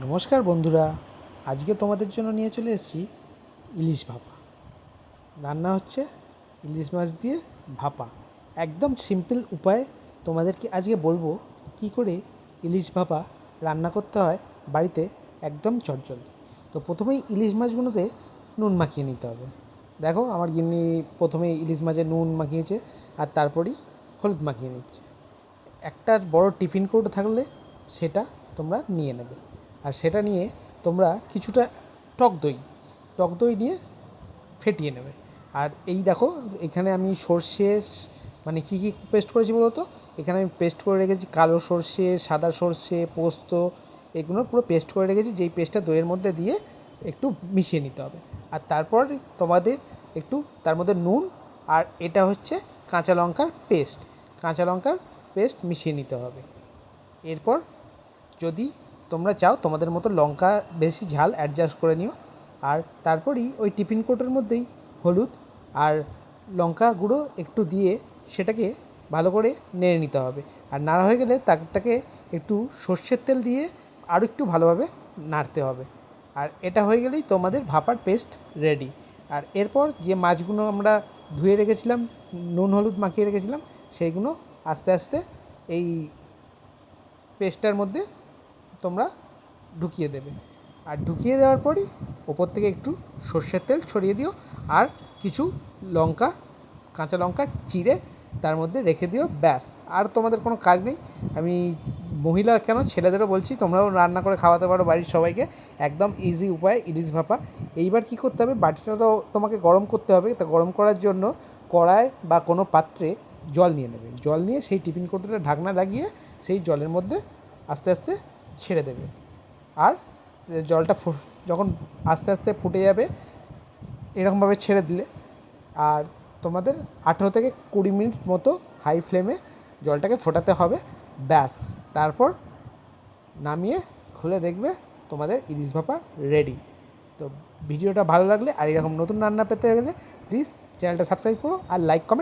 নমস্কার বন্ধুরা, আজকে তোমাদের জন্য নিয়ে চলে এসেছি ইলিশ ভাপা। রান্না হচ্ছে ইলিশ মাছ দিয়ে ভাপা। একদম সিম্পল উপায়ে তোমাদেরকে আজকে বলব কি করে ইলিশ ভাপা রান্না করতে হয় বাড়িতে একদম চটজলদি। তো প্রথমেই ইলিশ মাছগুলোতে নুন মাখিয়ে নিতে হবে। দেখো, আমার গিন্নি প্রথমে ইলিশ মাছে নুন মাখিয়েছে আর তারপরেই হলুদ মাখিয়ে নিচ্ছে। একটা বড় টিফিন কৌটো থাকলে সেটা তোমরা নিয়ে নেবে। আর সেটা নিয়ে তোমরা কিছুটা টক দই টক দই নিয়ে ফেটিয়ে নেবে। আর এই দেখো, এখানে আমি সর্ষে মানে কী কী পেস্ট করেছি বলো তো এখানে আমি পেস্ট করে রেখেছি কালো সর্ষে, সাদা সর্ষে, পোস্ত, এগুলো পুরো পেস্ট করে রেখেছি, যেই পেস্টটা দইয়ের মধ্যে দিয়ে একটু মিশিয়ে নিতে হবে। আর তারপর তোমাদের একটু তার মধ্যে নুন আর এটা হচ্ছে কাঁচা লঙ্কার পেস্ট কাঁচা লঙ্কার পেস্ট মিশিয়ে নিতে হবে। এরপর যদি তোমরা চাও তোমাদের মতো লঙ্কা বেশি ঝাল অ্যাডজাস্ট করে নিও। আর তারপরই ওই টিফিন কোটের মধ্যেই হলুদ আর লঙ্কা গুঁড়ো একটু দিয়ে সেটাকে ভালো করে নেড়ে নিতে হবে। আর নাড়া হয়ে গেলে তারটাকে একটু সর্ষের তেল দিয়ে আরও একটু ভালোভাবে নাড়তে হবে। আর এটা হয়ে গেলেই তোমাদের ভাপার পেস্ট রেডি আর এরপর যে মাছগুলো আমরা ধুয়ে রেখেছিলাম, নুন হলুদ মাখিয়ে রেখেছিলাম, সেইগুলো আস্তে আস্তে এই পেস্টটার মধ্যে তোমরা ঢুকিয়ে দেবে। আর ঢুকিয়ে দেওয়ার পরই ওপর থেকে একটু সর্ষের তেল ছড়িয়ে দিও আর কিছু লঙ্কা, কাঁচা লঙ্কা, চিড়ে তার মধ্যে রেখে দিও, ব্যাস। আর তোমাদের কোনো কাজ নেই। আমি মহিলা কেন? ছেলেদেরও বলছি, তোমরাও রান্না করে খাওয়াতে পারো বাড়ির সবাইকে। একদম ইজি উপায়, ইলিশ ভাপা। এইবার কী করতে হবে? বাটিটা তো তোমাকে গরম করতে হবে। তা গরম করার জন্য কড়ায় বা কোনো পাত্রে জল নিয়ে নেবে। জল নিয়ে সেই টিফিন কৌটোটা ঢাকনা লাগিয়ে সেই জলের মধ্যে আস্তে আস্তে ছেড়ে দেবে। আর জলটা যখন আস্তে আস্তে ফুটে যাবে, এরকমভাবে ছেড়ে দিলে। আর তোমাদের আঠেরো থেকে কুড়ি মিনিট মতো হাই ফ্লেমে জলটাকে ফোটাতে হবে। ব্যাস। তারপর নামিয়ে খুলে দেখবে তোমাদের ইলিশ ভাপা রেডি তো ভিডিওটা ভালো লাগলে আর এরকম নতুন রান্না পেতে গেলে প্লিজ চ্যানেলটা সাবস্ক্রাইব করো আর লাইক কমেন্ট